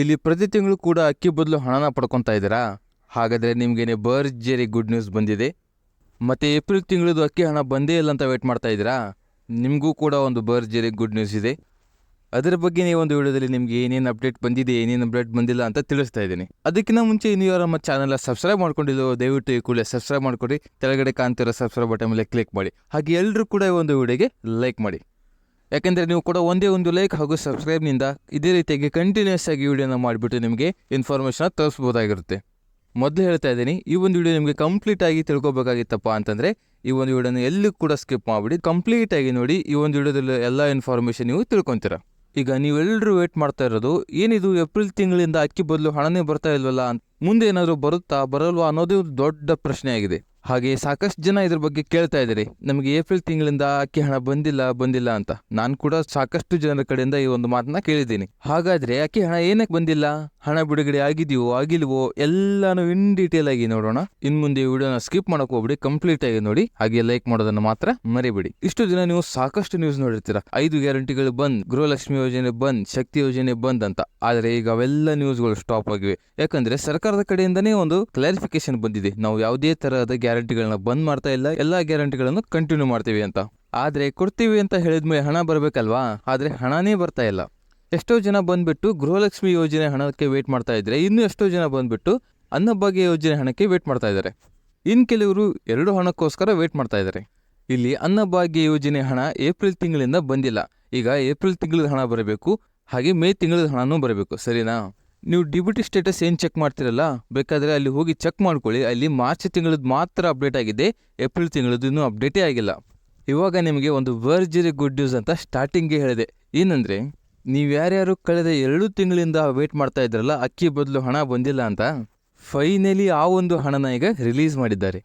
ಇಲ್ಲಿ ಪ್ರತಿ ತಿಂಗಳು ಕೂಡ ಅಕ್ಕಿ ಬದಲು ಹಣನ ಪಡ್ಕೊತಾ ಇದ್ದೀರಾ? ಹಾಗಾದರೆ ನಿಮಗೇನೆ ಭರ್ಜರಿ ಗುಡ್ ನ್ಯೂಸ್ ಬಂದಿದೆ. ಮತ್ತು ಏಪ್ರಿಲ್ ತಿಂಗಳದು ಅಕ್ಕಿ ಹಣ ಬಂದೇ ಇಲ್ಲ ಅಂತ ವೇಟ್ ಮಾಡ್ತಾ ಇದ್ದೀರಾ? ನಿಮಗೂ ಕೂಡ ಒಂದು ಭರ್ಜರಿ ಗುಡ್ ನ್ಯೂಸ್ ಇದೆ. ಅದರ ಬಗ್ಗೆ ನೀವು ಒಂದು ವಿಡಿಯೋದಲ್ಲಿ ನಿಮಗೆ ಏನೇನು ಅಪ್ಡೇಟ್ ಬಂದಿದೆ, ಏನೇನು ಅಪ್ಡೇಟ್ ಬಂದಿಲ್ಲ ಅಂತ ತಿಳಿಸ್ತಾ ಇದ್ದೀನಿ. ಅದಕ್ಕಿಂತ ಮುಂಚೆ ನೀವು ಯಾರು ನಮ್ಮ ಚಾನಲ್ ಸಬ್ಸ್ಕ್ರೈಬ್ ಮಾಡ್ಕೊಂಡಿಲ್ಲ ದಯವಿಟ್ಟು ಈ ಕೂಡಲೇ ಸಬ್ಸ್ಕ್ರೈಬ್ ಮಾಡ್ಕೊಡಿ ಕೆಳಗಡೆ ಕಾಣ್ತಿರೋ ಸಬ್ಸ್ಕ್ರೈಬ್ ಬಟನ್ ಮೇಲೆ ಕ್ಲಿಕ್ ಮಾಡಿ. ಹಾಗೆ ಎಲ್ಲರೂ ಕೂಡ ಈ ಒಂದು ವಿಡಿಯೋಗೆ ಲೈಕ್ ಮಾಡಿ. ಯಾಕೆಂದರೆ ನೀವು ಕೂಡ ಒಂದೇ ಒಂದು ಲೈಕ್ ಹಾಗೂ ಸಬ್ಸ್ಕ್ರೈಬ್ನಿಂದ ಇದೇ ರೀತಿಯಾಗಿ ಕಂಟಿನ್ಯೂಸ್ ಆಗಿ ವಿಡಿಯೋನ ಮಾಡಿಬಿಟ್ಟು ನಿಮಗೆ ಇನ್ಫಾರ್ಮೇಷನ್ ತೋರಿಸ್ಬೋದಾಗಿರುತ್ತೆ. ಮೊದಲು ಹೇಳ್ತಾ ಇದ್ದೀನಿ, ಈ ಒಂದು ವಿಡಿಯೋ ನಿಮಗೆ ಕಂಪ್ಲೀಟ್ ಆಗಿ ತಿಳ್ಕೊಬೇಕಾಗಿತ್ತಪ್ಪ ಅಂತಂದರೆ, ಈ ಒಂದು ವಿಡಿಯೋನ ಎಲ್ಲೂ ಕೂಡ ಸ್ಕಿಪ್ ಮಾಡಿಬಿಡಿ ಕಂಪ್ಲೀಟ್ ಆಗಿ ನೋಡಿ ಈ ಒಂದು ವಿಡಿಯೋದಲ್ಲಿ ಎಲ್ಲ ಇನ್ಫಾರ್ಮೇಷನ್ ನೀವು ತಿಳ್ಕೊತೀರ. ಈಗ ನೀವೆಲ್ಲರೂ ವೇಟ್ ಮಾಡ್ತಾ ಇರೋದು, ಏನಿದು ಏಪ್ರಿಲ್ ತಿಂಗಳಿಂದ ಅಕ್ಕಿ ಬದಲು ಹಣನೇ ಬರ್ತಾ ಇಲ್ವಲ್ಲ ಮುಂದೆ ಏನಾದರೂ ಬರುತ್ತಾ, ಬರಲ್ವಾ ಅನ್ನೋದೇ ಒಂದು ದೊಡ್ಡ ಪ್ರಶ್ನೆ ಆಗಿದೆ ಹಾಗೆ ಸಾಕಷ್ಟು ಜನ ಇದ್ರ ಬಗ್ಗೆ ಕೇಳ್ತಾ ಇದ್ದೀರಿ. ನಮಗೆ ಏಪ್ರಿಲ್ ತಿಂಗಳಿಂದ ಅಕ್ಕಿ ಹಣ ಬಂದಿಲ್ಲ ಬಂದಿಲ್ಲ ಅಂತ. ನಾನು ಕೂಡ ಸಾಕಷ್ಟು ಜನರ ಕಡೆಯಿಂದ ಈ ಒಂದು ಮಾತನ್ನ ಕೇಳಿದ್ದೀನಿ. ಹಾಗಾದ್ರೆ ಅಕ್ಕಿ ಹಣ ಏನಕ್ಕೆ ಬಂದಿಲ್ಲ? ಹಣ ಬಿಡುಗಡೆ ಆಗಿದೆಯೋ, ಆಗಿಲ್ವೋ ಎಲ್ಲಾನು ಇನ್ ಡೀಟೇಲ್ ಆಗಿ ನೋಡೋಣ. ಇನ್ ಮುಂದೆ ವಿಡಿಯೋನ ಸ್ಕಿಪ್ ಮಾಡಕ್ ಹೋಗ್ಬಿಡಿ ಕಂಪ್ಲೀಟ್ ಆಗಿ ನೋಡಿ. ಹಾಗೆ ಲೈಕ್ ಮಾಡೋದನ್ನ ಮಾತ್ರ ಮರಿಬಿಡಿ. ಇಷ್ಟು ದಿನ ನೀವು ಸಾಕಷ್ಟು ನ್ಯೂಸ್ ನೋಡಿರ್ತೀರ. ಐದು ಗ್ಯಾರಂಟಿಗಳು ಬಂದ್, ಗೃಹಲಕ್ಷ್ಮಿ ಯೋಜನೆ ಬಂದ್, ಶಕ್ತಿ ಯೋಜನೆ ಬಂದ್ ಅಂತ. ಆದ್ರೆ ಈಗ ಅವೆಲ್ಲ ನ್ಯೂಸ್ಗಳು ಸ್ಟಾಪ್ ಆಗಿವೆ. ಯಾಕಂದ್ರೆ ಸರ್ಕಾರದ ಕಡೆಯಿಂದನೇ ಒಂದು ಕ್ಲಾರಿಫಿಕೇಶನ್ ಬಂದಿದೆ. ನಾವು ಯಾವುದೇ ತರಹದ ಗ್ಯಾರಂಟಿಗಳನ್ನ ಬಂದ್ ಮಾಡ್ತಾ ಇಲ್ಲ, ಎಲ್ಲಾ ಗ್ಯಾರಂಟಿಗಳನ್ನು ಕಂಟಿನ್ಯೂ ಮಾಡ್ತೀವಿ ಅಂತ. ಆದ್ರೆ ಕೊಡ್ತೀವಿ ಅಂತ ಹೇಳಿದ್ಮೇಲೆ ಹಣ ಬರ್ಬೇಕಲ್ವಾ? ಆದ್ರೆ ಹಣನೇ ಬರ್ತಾ ಇಲ್ಲ. ಎಷ್ಟೋ ಜನ ಬಂದ್ಬಿಟ್ಟು ಗೃಹಲಕ್ಷ್ಮಿ ಯೋಜನೆ ಹಣಕ್ಕೆ ವೇಟ್ ಮಾಡ್ತಾ ಇದ್ರೆ ಇನ್ನು ಎಷ್ಟೋ ಜನ ಬಂದ್ಬಿಟ್ಟು ಅನ್ನಭಾಗ್ಯ ಯೋಜನೆ ಹಣಕ್ಕೆ ವೇಟ್ ಮಾಡ್ತಾ ಇದ್ದಾರೆ ಇನ್ ಕೆಲವರು ಎರಡು ಹಣಕ್ಕೋಸ್ಕರ ವೇಟ್ ಮಾಡ್ತಾ ಇದ್ದಾರೆ ಇಲ್ಲಿ ಅನ್ನಭಾಗ್ಯ ಯೋಜನೆ ಹಣ ಏಪ್ರಿಲ್ ತಿಂಗಳಿಂದ ಬಂದಿಲ್ಲ. ಈಗ ಏಪ್ರಿಲ್ ತಿಂಗಳ ಹಣ ಬರಬೇಕು, ಹಾಗೆ ಮೇ ತಿಂಗಳ ಹಣನೂ ಬರಬೇಕು. ಸರಿನಾ? ನೀವು ಡಿಬಿಟಿ ಸ್ಟೇಟಸ್ ಏನು ಚೆಕ್ ಮಾಡ್ತಿರಲ್ಲ, ಬೇಕಾದರೆ ಅಲ್ಲಿ ಹೋಗಿ ಚೆಕ್ ಮಾಡ್ಕೊಳ್ಳಿ. ಅಲ್ಲಿ ಮಾರ್ಚ್ ತಿಂಗಳದ್ದು ಮಾತ್ರ ಅಪ್ಡೇಟ್ ಆಗಿದೆ, ಏಪ್ರಿಲ್ ತಿಂಗಳದ್ದು ಇನ್ನೂ ಅಪ್ಡೇಟೇ ಆಗಿಲ್ಲ. ಇವಾಗ ನಿಮಗೆ ಒಂದು ವರ್ಜರಿ ಗುಡ್ ನ್ಯೂಸ್ ಅಂತ ಸ್ಟಾರ್ಟಿಂಗ್ಗೆ ಹೇಳಿದೆ. ಏನಂದರೆ, ನೀವು ಯಾರ್ಯಾರು ಕಳೆದ ಎರಡು ತಿಂಗಳಿಂದ ವೇಟ್ ಮಾಡ್ತಾ ಇದ್ರಲ್ಲ, ಅಕ್ಕಿ ಬದಲು ಹಣ ಬಂದಿಲ್ಲ ಅಂತ ಫೈನಲಿ ಆ ಒಂದು ಹಣನ ಈಗ ರಿಲೀಸ್ ಮಾಡಿದ್ದಾರೆ.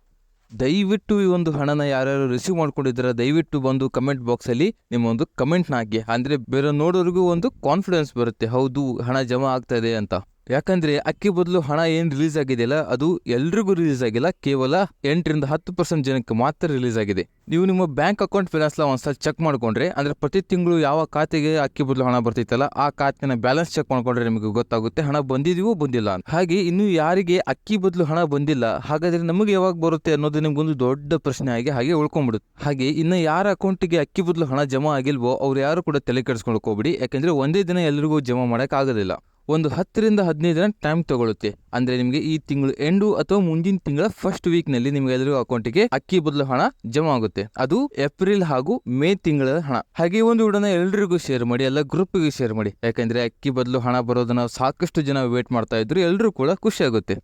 ದಯವಿಟ್ಟು ಈ ಒಂದು ಹಣನ ಯಾರ್ಯಾರು ರಿಸೀವ್ ಮಾಡ್ಕೊಂಡಿದ್ದೀರಾ ದಯವಿಟ್ಟು ಬಂದು ಕಮೆಂಟ್ ಬಾಕ್ಸಲ್ಲಿ ನಿಮ್ಮ ಒಂದು ಕಮೆಂಟ್ನ ಹಾಕಿ. ಅಂದರೆ ಬೇರೆ ನೋಡೋರಿಗೂ ಒಂದು ಕಾನ್ಫಿಡೆನ್ಸ್ ಬರುತ್ತೆ. ಹೌದು, ಹಣ ಜಮಾ ಆಗ್ತಾ ಇದೆ ಅಂತ. ಯಾಕಂದ್ರೆ ಅಕ್ಕಿ ಬದಲು ಹಣ ಏನು ರಿಲೀಸ್ ಆಗಿದೆಯಲ್ಲ, ಅದು ಎಲ್ರಿಗೂ ರಿಲೀಸ್ ಆಗಿಲ್ಲ, ಕೇವಲ ಎಂಟರಿಂದ ಹತ್ತು ಪರ್ಸೆಂಟ್ ಜನಕ್ಕೆ ಮಾತ್ರ ರಿಲೀಸ್ ಆಗಿದೆ. ನೀವು ನಿಮ್ಮ ಬ್ಯಾಂಕ್ ಅಕೌಂಟ್ ಫಿನಾನ್ಸ್ನ ಒಂದ್ಸಲ ಚೆಕ್ ಮಾಡ್ಕೊಂಡ್ರೆ, ಅಂದ್ರೆ ಪ್ರತಿ ತಿಂಗಳು ಯಾವ ಖಾತೆಗೆ ಅಕ್ಕಿ ಬದಲು ಹಣ ಬರ್ತಿತ್ತಲ್ಲ, ಆ ಖಾತೆನ ಬ್ಯಾಲೆನ್ಸ್ ಚೆಕ್ ಮಾಡ್ಕೊಂಡ್ರೆ ನಿಮಗೆ ಗೊತ್ತಾಗುತ್ತೆ, ಹಣ ಬಂದಿದೆಯೋ ಬಂದಿಲ್ಲ ಹಾಗೆ ಇನ್ನು ಯಾರಿಗೆ ಅಕ್ಕಿ ಬದಲು ಹಣ ಬಂದಿಲ್ಲ, ಹಾಗಾದ್ರೆ ನಮಗೆ ಯಾವಾಗ ಬರುತ್ತೆ ಅನ್ನೋದು ನಿಮ್ಗೊಂದು ದೊಡ್ಡ ಪ್ರಶ್ನೆ ಆಗಿ ಹಾಗೆ ಉಳ್ಕೊಂಡ್ಬಿಡುತ್ತೆ. ಹಾಗೆ ಇನ್ನು ಯಾರ ಅಕೌಂಟಿಗೆ ಅಕ್ಕಿ ಬದಲು ಹಣ ಜಮಾ ಆಗಿಲ್ವೋ, ಅವ್ರು ಯಾರು ಕೂಡ ತಲೆ ಕೆಡಿಸ್ಕೊಂಡು ಹೋಗ್ಬಿಡಿ, ಯಾಕಂದ್ರೆ ಒಂದೇ ದಿನ ಎಲ್ಲರಿಗೂ ಜಮಾ ಮಾಡೋಕ್ಕಾಗೋದಿಲ್ಲ ಒಂದು ಹತ್ತರಿಂದ ಹದಿನೈದು ದಿನ ಟೈಮ್ ತಗೊಳುತ್ತೆ ಅಂದ್ರೆ ನಿಮಗೆ ಈ ತಿಂಗಳು ಎಂಡು ಅಥವಾ ಮುಂದಿನ ತಿಂಗಳ ಫಸ್ಟ್ ವೀಕ್ನಲ್ಲಿ ನಿಮಗೆ ಎಲ್ಲರಿಗೂ ಅಕೌಂಟಿಗೆ ಅಕ್ಕಿ ಬದಲು ಹಣ ಜಮಾ ಆಗುತ್ತೆ. ಅದು ಏಪ್ರಿಲ್ ಹಾಗೂ ಮೇ ತಿಂಗಳ ಹಣ. ಹಾಗೆ ಒಂದು ವಿಡಿಯೋನ ಎಲ್ರಿಗೂ ಶೇರ್ ಮಾಡಿ, ಎಲ್ಲ ಗ್ರೂಪ್ಗೆ ಶೇರ್ ಮಾಡಿ. ಯಾಕಂದ್ರೆ ಅಕ್ಕಿ ಬದಲು ಹಣ ಬರೋದನ್ನ ಸಾಕಷ್ಟು ಜನ ವೇಟ್ ಮಾಡ್ತಾ ಇದ್ರು ಎಲ್ಲರೂ ಕೂಡ ಖುಷಿ ಆಗುತ್ತೆ.